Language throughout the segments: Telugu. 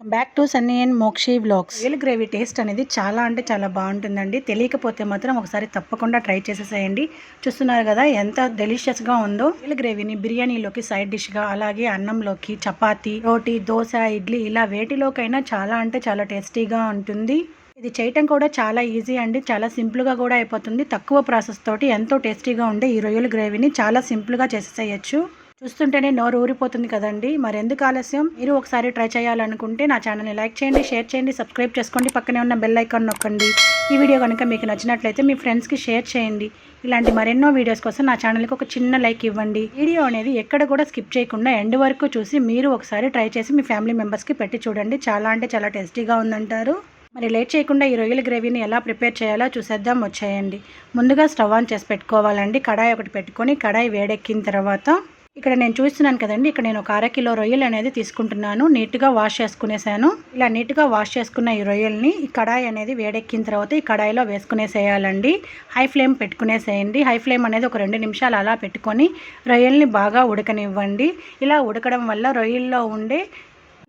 Back to Sunny and Mokshi vlogs రొయ్యల గ్రేవీ టేస్ట్ అనేది చాలా అంటే చాలా బాగుంటుందండి. తెలియకపోతే మాత్రం ఒకసారి తప్పకుండా ట్రై చేసేసేయండి. చూస్తున్నారు కదా ఎంత డెలిషియస్గా ఉందో. రొయ్యల గ్రేవీని బిర్యానీలోకి సైడ్ డిష్గా అలాగే అన్నంలోకి చపాతి రోటీ దోశ ఇడ్లీ ఇలా వేటిలోకైనా చాలా అంటే చాలా టేస్టీగా ఉంటుంది. ఇది చేయటం కూడా చాలా ఈజీ అండి. చాలా సింపుల్గా కూడా అయిపోతుంది. తక్కువ ప్రాసెస్ తోటి ఎంతో టేస్టీగా ఉండే ఈ రొయ్యల గ్రేవీని చాలా సింపుల్గా చేసేసేయచ్చు. చూస్తుంటేనే నోరు ఊరిపోతుంది కదండి. మరి ఎందుకు ఆలస్యం? మీరు ఒకసారి ట్రై చేయాలనుకుంటే నా ఛానల్ని లైక్ చేయండి షేర్ చేయండి సబ్స్క్రైబ్ చేసుకోండి. పక్కనే ఉన్న బెల్ ఐకాన్ నొక్కండి. ఈ వీడియో కనుక మీకు నచ్చినట్లయితే మీ ఫ్రెండ్స్కి షేర్ చేయండి. ఇలాంటి మరెన్నో వీడియోస్ కోసం నా ఛానల్కి ఒక చిన్న లైక్ ఇవ్వండి. వీడియో అనేది ఎక్కడ కూడా స్కిప్ చేయకుండా ఎండ్ వరకు చూసి మీరు ఒకసారి ట్రై చేసి మీ ఫ్యామిలీ మెంబర్స్కి పెట్టి చూడండి. చాలా అంటే చాలా టేస్టీగా ఉందంటారు. మరి లేట్ చేయకుండా ఈ రొయ్యల గ్రేవీని ఎలా ప్రిపేర్ చేయాలో చూసేద్దాం వచ్చేయండి. ముందుగా స్టవ్ ఆన్ చేసి పెట్టుకోవాలండి. కడాయి ఒకటి పెట్టుకొని కడాయి వేడెక్కిన తర్వాత ఇక్కడ నేను చూస్తున్నాను కదండి ఇక్కడ నేను ఒక అర కిలో రొయ్యలు అనేది తీసుకుంటున్నాను. నీట్గా వాష్ చేసుకునేసాను. ఇలా నీట్గా వాష్ చేసుకున్న ఈ రొయ్యల్ని ఈ కడాయి అనేది వేడెక్కిన తర్వాత ఈ కడాయిలో వేసుకునేసేయాలండి. హై ఫ్లేమ్ పెట్టుకునేసేయండి. హై ఫ్లేమ్ అనేది ఒక రెండు నిమిషాలు అలా పెట్టుకొని రొయ్యల్ని బాగా ఉడకనివ్వండి. ఇలా ఉడకడం వల్ల రొయ్యల్లో ఉండే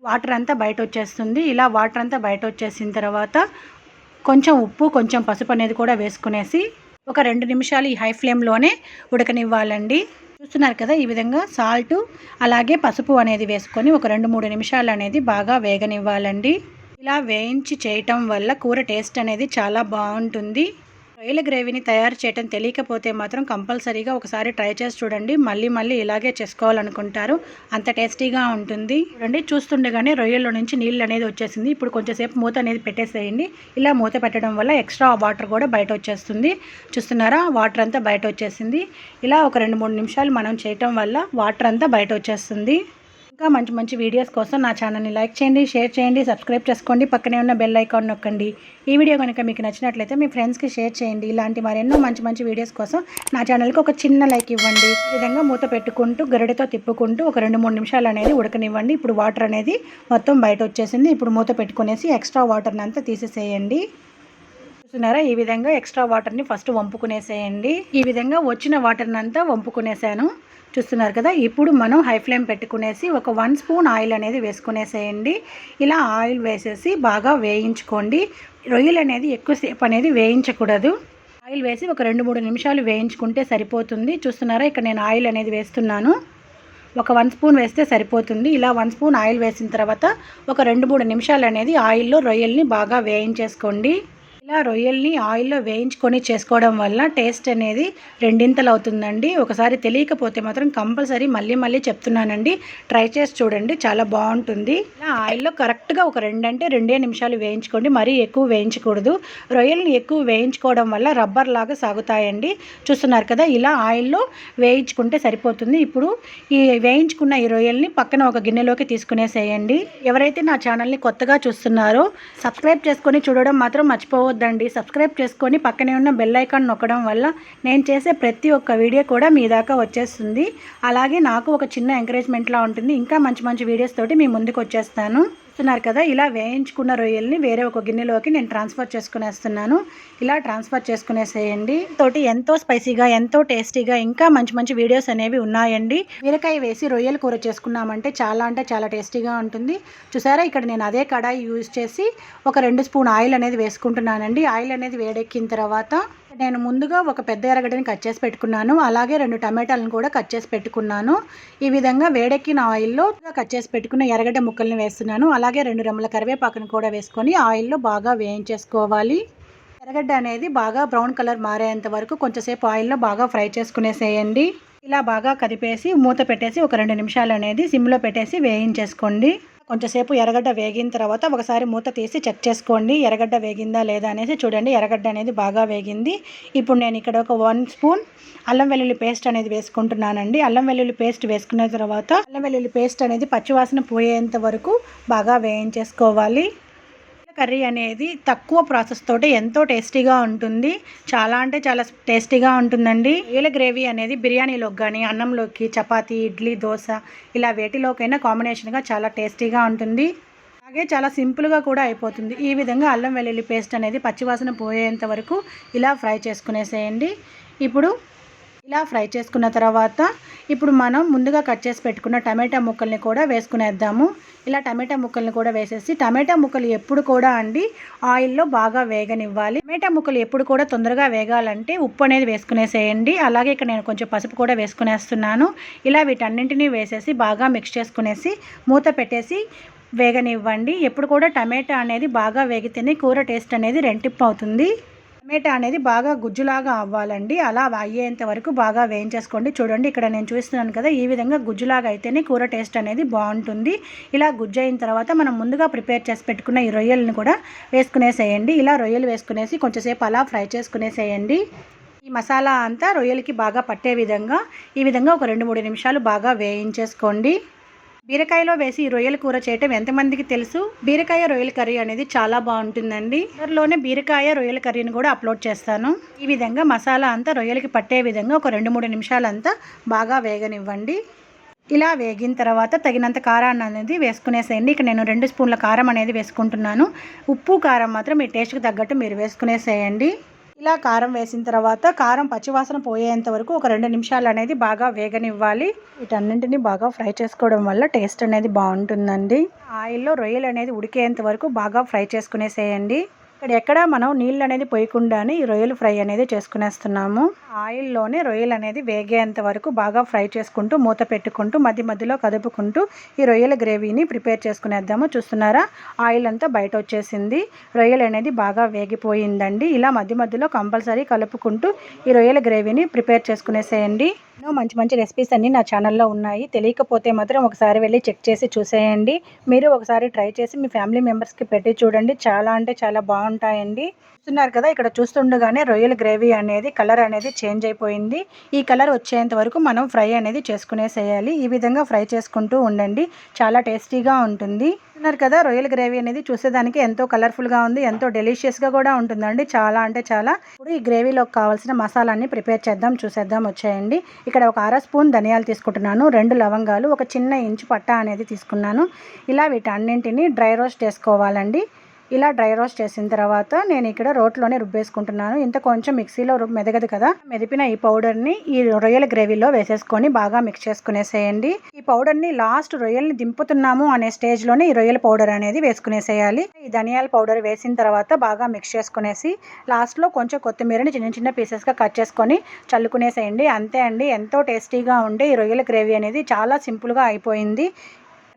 వాటర్ అంతా బయట వచ్చేస్తుంది ఇలా వాటర్ అంతా బయట వచ్చేసిన తర్వాత కొంచెం ఉప్పు కొంచెం పసుపు అనేది కూడా వేసుకునేసి ఒక రెండు నిమిషాలు ఈ హై ఫ్లేమ్లోనే ఉడకనివ్వాలండి. చూస్తున్నారు కదా ఈ విధంగా సాల్ట్ అలాగే పసుపు అనేది వేసుకొని ఒక రెండు మూడు నిమిషాలు అనేది బాగా వేగనివ్వాలండి. ఇలా వేయించి చేయటం వల్ల కూర టేస్ట్ అనేది చాలా బాగుంటుంది. రొయ్యల గ్రేవీని తయారు చేయటం తెలియకపోతే మాత్రం కంపల్సరీగా ఒకసారి ట్రై చేసి చూడండి. మళ్ళీ మళ్ళీ ఇలాగే చేసుకోవాలనుకుంటారు. అంత టేస్టీగా ఉంటుంది. చూడండి చూస్తుండగానే రొయ్యల్లో నుంచి నీళ్ళు అనేది వచ్చేసింది. ఇప్పుడు కొంచెంసేపు మూత అనేది పెట్టేసేయండి. ఇలా మూత పెట్టడం వల్ల ఎక్స్ట్రా వాటర్ కూడా బయట వచ్చేస్తుంది. చూస్తున్నారా? వాటర్ అంతా బయట వచ్చేసింది. ఇలా ఒక రెండు మూడు నిమిషాలు మనం చేయటం వల్ల వాటర్ అంతా బయట వచ్చేస్తుంది. ఇంకా మంచి మంచి వీడియోస్ కోసం నా ఛానల్ని లైక్ చేయండి షేర్ చేయండి సబ్స్క్రైబ్ చేసుకోండి పక్కనే ఉన్న బెల్ ఐకాన్ నొక్కండి. ఈ వీడియో కనుక మీకు నచ్చినట్లయితే మీ ఫ్రెండ్స్కి షేర్ చేయండి. ఇలాంటి మరెన్నో మంచి మంచి వీడియోస్ కోసం నా ఛానల్కి ఒక చిన్న లైక్ ఇవ్వండి. ఈ విధంగా మూత పెట్టుకుంటూ గరిడతో తిప్పుకుంటూ ఒక రెండు మూడు నిమిషాలు అనేది ఉడకనివ్వండి. ఇప్పుడు వాటర్ అనేది మొత్తం బయట వచ్చేసింది. ఇప్పుడు మూత పెట్టుకునేసి ఎక్స్ట్రా వాటర్ని అంతా తీసేసేయండి. చూస్తున్నారా ఈ విధంగా ఎక్స్ట్రా వాటర్ని ఫస్ట్ వంపుకునేసేయండి. ఈ విధంగా వచ్చిన వాటర్ని అంతా వంపుకునేసాను. చూస్తున్నారు కదా ఇప్పుడు మనం హై ఫ్లేమ్ పెట్టుకునేసి ఒక వన్ స్పూన్ ఆయిల్ అనేది వేసుకునేసేయండి. ఇలా ఆయిల్ వేసేసి బాగా వేయించుకోండి. రొయ్యలు అనేది ఎక్కువసేపు అనేది వేయించకూడదు. ఆయిల్ వేసి ఒక రెండు మూడు నిమిషాలు వేయించుకుంటే సరిపోతుంది. చూస్తున్నారా ఇక్కడ నేను ఆయిల్ అనేది వేస్తున్నాను. ఒక వన్ స్పూన్ వేస్తే సరిపోతుంది. ఇలా వన్ స్పూన్ ఆయిల్ వేసిన తర్వాత ఒక రెండు మూడు నిమిషాలు అనేది ఆయిల్లో రొయ్యల్ని బాగా వేయించేసుకోండి. ఇలా రొయ్యల్ని ఆయిల్లో వేయించుకొని చేసుకోవడం వల్ల టేస్ట్ అనేది రెండింతలు అవుతుందండి ఒకసారి తెలియకపోతే మాత్రం కంపల్సరీ మళ్ళీ మళ్ళీ చెప్తున్నానండి. ట్రై చేసి చూడండి చాలా బాగుంటుంది. ఇలా ఆయిల్లో కరెక్ట్గా ఒక రెండంటే రెండే నిమిషాలు వేయించుకోండి మరీ ఎక్కువ వేయించకూడదు. రొయ్యల్ని ఎక్కువ వేయించుకోవడం వల్ల రబ్బర్ లాగా సాగుతాయండి. చూస్తున్నారు కదా ఇలా ఆయిల్లో వేయించుకుంటే సరిపోతుంది. ఇప్పుడు ఈ వేయించుకున్న ఈ రొయ్యల్ని పక్కన ఒక గిన్నెలోకి తీసుకునేసేయండి. ఎవరైతే నా ఛానల్ని కొత్తగా చూస్తున్నారో సబ్స్క్రైబ్ చేసుకొని చూడడం మాత్రం మర్చిపోవద్దు. మర్చిపోవద్దండి సబ్స్క్రైబ్ చేసుకొని పక్కనే ఉన్న బెల్ ఐకాన్ నొక్కడం వల్ల నేను చేసే ప్రతి ఒక్క వీడియో కూడా మీ దాకా వచ్చేస్తుంది. అలాగే నాకు ఒక చిన్న ఎంకరేజ్మెంట్లా ఉంటుంది. ఇంకా మంచి మంచి వీడియోస్ తోటి మీ ముందుకు వచ్చేస్తాను. చూస్తున్నారు కదా ఇలా వేయించుకున్న రొయ్యల్ని వేరే ఒక గిన్నెలోకి నేను ట్రాన్స్ఫర్ చేసుకునేస్తున్నాను. ఇలా ట్రాన్స్ఫర్ చేసుకునేసేయండి. తోటి ఎంతో స్పైసీగా ఎంతో టేస్టీగా ఇంకా మంచి మంచి వీడియోస్ అనేవి ఉన్నాయండి. బీరకాయ వేసి రొయ్యల కూర చేసుకున్నామంటే చాలా అంటే చాలా టేస్టీగా ఉంటుంది. చూసారా ఇక్కడ నేను అదే కడాయి యూజ్ చేసి ఒక రెండు స్పూన్ ఆయిల్ అనేది వేసుకుంటున్నానండి. ఆయిల్ అనేది వేడెక్కిన తర్వాత నేను ముందుగా ఒక పెద్ద ఎరగడ్డని కట్ చేసి పెట్టుకున్నాను. అలాగే రెండు టమాటాలను కూడా కట్ చేసి పెట్టుకున్నాను. ఈ విధంగా వేడెక్కిన ఆయిల్లో కట్ చేసి పెట్టుకున్న ఎరగడ్డ ముక్కల్ని వేస్తున్నాను. అలాగే రెండు రెమ్మల కరివేపాకును కూడా వేసుకొని ఆయిల్లో బాగా వేయించేసుకోవాలి. ఎర్రగడ్డ అనేది బాగా బ్రౌన్ కలర్ మారేంత వరకు కొంచెంసేపు ఆయిల్లో బాగా ఫ్రై చేసుకునేసేయండి. ఇలా బాగా కదిపేసి మూత పెట్టేసి ఒక రెండు నిమిషాలు అనేది సిమ్లో పెట్టేసి వేయించేసుకోండి. కొంచెంసేపు ఎర్రగడ్డ వేగిన తర్వాత ఒకసారి మూత తీసి చెక్ చేసుకోండి ఎర్రగడ్డ వేగిందా లేదా అనేసి చూడండి. ఎర్రగడ్డ అనేది బాగా వేగింది. ఇప్పుడు నేను ఇక్కడ ఒక వన్ స్పూన్ అల్లం వెల్లుల్లి పేస్ట్ అనేది వేసుకుంటున్నానండి. అల్లం వెల్లుల్లి పేస్ట్ వేసుకున్న తర్వాత అల్లం వెల్లుల్లి పేస్ట్ అనేది పచ్చివాసన పోయేంత వరకు బాగా వేయించేసుకోవాలి. కర్రీ అనేది తక్కువ ప్రాసెస్ తోటి ఎంతో టేస్టీగా ఉంటుంది. చాలా అంటే చాలా టేస్టీగా ఉంటుందండి. రొయ్యల గ్రేవీ అనేది బిర్యానీలోకి కానీ అన్నంలోకి చపాతీ ఇడ్లీ దోశ ఇలా వేటిలోకైనా కాంబినేషన్గా చాలా టేస్టీగా ఉంటుంది. అలాగే చాలా సింపుల్గా కూడా అయిపోతుంది. ఈ విధంగా అల్లం వెల్లుల్లి పేస్ట్ అనేది పచ్చివాసన పోయేంత వరకు ఇలా ఫ్రై చేసుకునేసేయండి. ఇప్పుడు ఇలా ఫ్రై చేసుకున్న తర్వాత ఇప్పుడు మనం ముందుగా కట్ చేసి పెట్టుకున్న టమాటా ముక్కల్ని కూడా వేసుకునేద్దాము. ఇలా టమాటా ముక్కల్ని కూడా వేసేసి టమాటా ముక్కలు ఎప్పుడు కూడా అండి ఆయిల్లో బాగా వేగనివ్వాలి. టమాటా ముక్కలు ఎప్పుడు కూడా తొందరగా వేగాలంటే ఉప్పు అనేది వేసుకునేసేయండి. అలాగే ఇక్కడ నేను కొంచెం పసుపు కూడా వేసుకునేస్తున్నాను. ఇలా వీటన్నింటినీ వేసేసి బాగా మిక్స్ చేసుకునేసి మూత పెట్టేసి వేగనివ్వండి. ఎప్పుడు కూడా టమాటా అనేది బాగా వేగితేనే కూర టేస్ట్ అనేది రెంటిప్పు అవుతుంది. టమాటా అనేది బాగా గుజ్జులాగా అవ్వాలండి. అలా అయ్యేంత వరకు బాగా వేయించేసుకోండి. చూడండి ఇక్కడ నేను చూస్తున్నాను కదా ఈ విధంగా గుజ్జులాగా అయితేనే కూర టేస్ట్ అనేది బాగుంటుంది. ఇలా గుజ్జు అయిన తర్వాత మనం ముందుగా ప్రిపేర్ చేసి పెట్టుకున్న ఈ రొయ్యలను కూడా వేసుకునేసేయండి. ఇలా రొయ్యలు వేసుకునేసి కొంచెంసేపు అలా ఫ్రై చేసుకునేసేయండి. ఈ మసాలా అంతా రొయ్యలకి బాగా పట్టే విధంగా ఈ విధంగా ఒక రెండు మూడు నిమిషాలు బాగా వేయించేసుకోండి. బీరకాయలో వేసి ఈ రొయ్యల కూర చేయటం ఎంతమందికి తెలుసు? బీరకాయ రొయ్యల కర్రీ అనేది చాలా బాగుంటుందండి. త్వరలోనే బీరకాయ రొయ్యల కర్రీని కూడా అప్లోడ్ చేస్తాను. ఈ విధంగా మసాలా అంతా రొయ్యలకి పట్టే విధంగా ఒక రెండు మూడు నిమిషాలంతా బాగా వేగనివ్వండి. ఇలా వేగిన తర్వాత తగినంత కారాన్ని అనేది వేసుకునేసేయండి. ఇక నేను రెండు స్పూన్ల కారం అనేది వేసుకుంటున్నాను. ఉప్పు కారం మాత్రం మీ టేస్ట్కి తగ్గట్టు మీరు వేసుకునేసేయండి. ఇలా కారం వేసిన తర్వాత కారం పచ్చివాసన పోయేంత వరకు ఒక రెండు నిమిషాలు అనేది బాగా వేగనివ్వాలి. వీటన్నింటినీ బాగా ఫ్రై చేసుకోవడం వల్ల టేస్ట్ అనేది బాగుంటుందండి. ఆయిల్లో రొయ్యలు అనేది ఉడికేంత వరకు బాగా ఫ్రై చేసుకునేసేయండి. ఇక్కడ ఎక్కడ మనం నీళ్ళు అనేది పోయకుండానే ఈ రొయ్యలు ఫ్రై అనేది చేసుకునేస్తున్నాము. ఆయిల్లోనే రొయ్యలు అనేది వేగేంత వరకు బాగా ఫ్రై చేసుకుంటూ మూత పెట్టుకుంటూ మధ్య మధ్యలో కదుపుకుంటూ ఈ రొయ్యల గ్రేవీని ప్రిపేర్ చేసుకునేద్దాము. చూస్తున్నారా? ఆయిల్ అంతా బయట వచ్చేసింది. రొయ్యలు అనేది బాగా వేగిపోయిందండి. ఇలా మధ్య మధ్యలో కంపల్సరీ కలుపుకుంటూ ఈ రొయ్యల గ్రేవీని ప్రిపేర్ చేసుకునేసేయండి. ఎన్నో మంచి మంచి రెసిపీస్ అన్నీ నా ఛానల్లో ఉన్నాయి. తెలియకపోతే మాత్రం ఒకసారి వెళ్ళి చెక్ చేసి చూసేయండి. మీరు ఒకసారి ట్రై చేసి మీ ఫ్యామిలీ మెంబర్స్కి పెట్టి చూడండి. చాలా అంటే చాలా బాగుంటాయండి. చూస్తున్నారు కదా ఇక్కడ చూస్తుండగానే రొయ్యల గ్రేవీ అనేది కలర్ అనేది చేంజ్ అయిపోయింది. ఈ కలర్ వచ్చేంత వరకు మనం ఫ్రై అనేది చేసుకునేసేయాలి. ఈ విధంగా ఫ్రై చేసుకుంటూ ఉండండి. చాలా టేస్టీగా ఉంటుంది. చూస్తున్నారు కదా రొయ్యల గ్రేవీ అనేది చూసేదానికి ఎంతో కలర్ఫుల్గా ఉంది ఎంతో డెలిషియస్గా కూడా ఉంటుందండి. చాలా అంటే చాలా. ఇప్పుడు ఈ గ్రేవీలోకి కావాల్సిన మసాలాన్ని ప్రిపేర్ చేద్దాం చూసేద్దాం వచ్చేయండి. ఇక్కడ ఒక అర స్పూన్ ధనియాలు తీసుకుంటున్నాను రెండు లవంగాలు ఒక చిన్న ఇంచు పట్ట అనేది తీసుకున్నాను. ఇలా వీటన్నింటినీ డ్రై రోస్ట్ చేసుకోవాలండి. ఇలా డ్రై రోస్ట్ చేసిన తర్వాత నేను ఇక్కడ రోట్లోనే రుబ్బేసుకుంటున్నాను. ఇంత కొంచెం మిక్సీలో మెదగదు కదా. మెదిపిన ఈ పౌడర్ని ఈ రొయ్యల గ్రేవీలో వేసేసుకొని బాగా మిక్స్ చేసుకునేసేయండి. ఈ పౌడర్ని లాస్ట్ రొయ్యల్ని దింపుతున్నాము అనే స్టేజ్లోనే ఈ రొయ్యల పౌడర్ అనేది వేసుకునేసేయాలి. ఈ ధనియాల పౌడర్ వేసిన తర్వాత బాగా మిక్స్ చేసుకునేసి లాస్ట్లో కొంచెం కొత్తిమీరని చిన్న చిన్న పీసెస్గా కట్ చేసుకొని చల్లుకునేసేయండి. అంతే అండి. ఎంతో టేస్టీగా ఉండే ఈ రొయ్యల గ్రేవీ అనేది చాలా సింపుల్గా అయిపోయింది.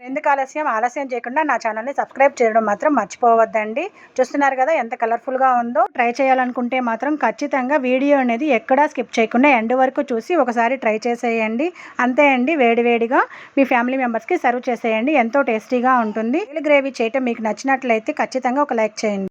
ఎందుకు ఆలస్యం? ఆలస్యం చేయకుండా నా ఛానల్ని సబ్స్క్రైబ్ చేయడం మాత్రం మర్చిపోవద్దండి. చూస్తున్నారు కదా ఎంత కలర్ఫుల్గా ఉందో. ట్రై చేయాలనుకుంటే మాత్రం ఖచ్చితంగా వీడియో అనేది ఎక్కడా స్కిప్ చేయకుండా ఎండ్ వరకు చూసి ఒకసారి ట్రై చేసేయండి. అంతే అండి వేడివేడిగా మీ ఫ్యామిలీ మెంబర్స్కి సర్వ్ చేసేయండి. ఎంతో టేస్టీగా ఉంటుంది. గ్రేవీ చేయటం మీకు నచ్చినట్లయితే ఖచ్చితంగా ఒక లైక్ చేయండి.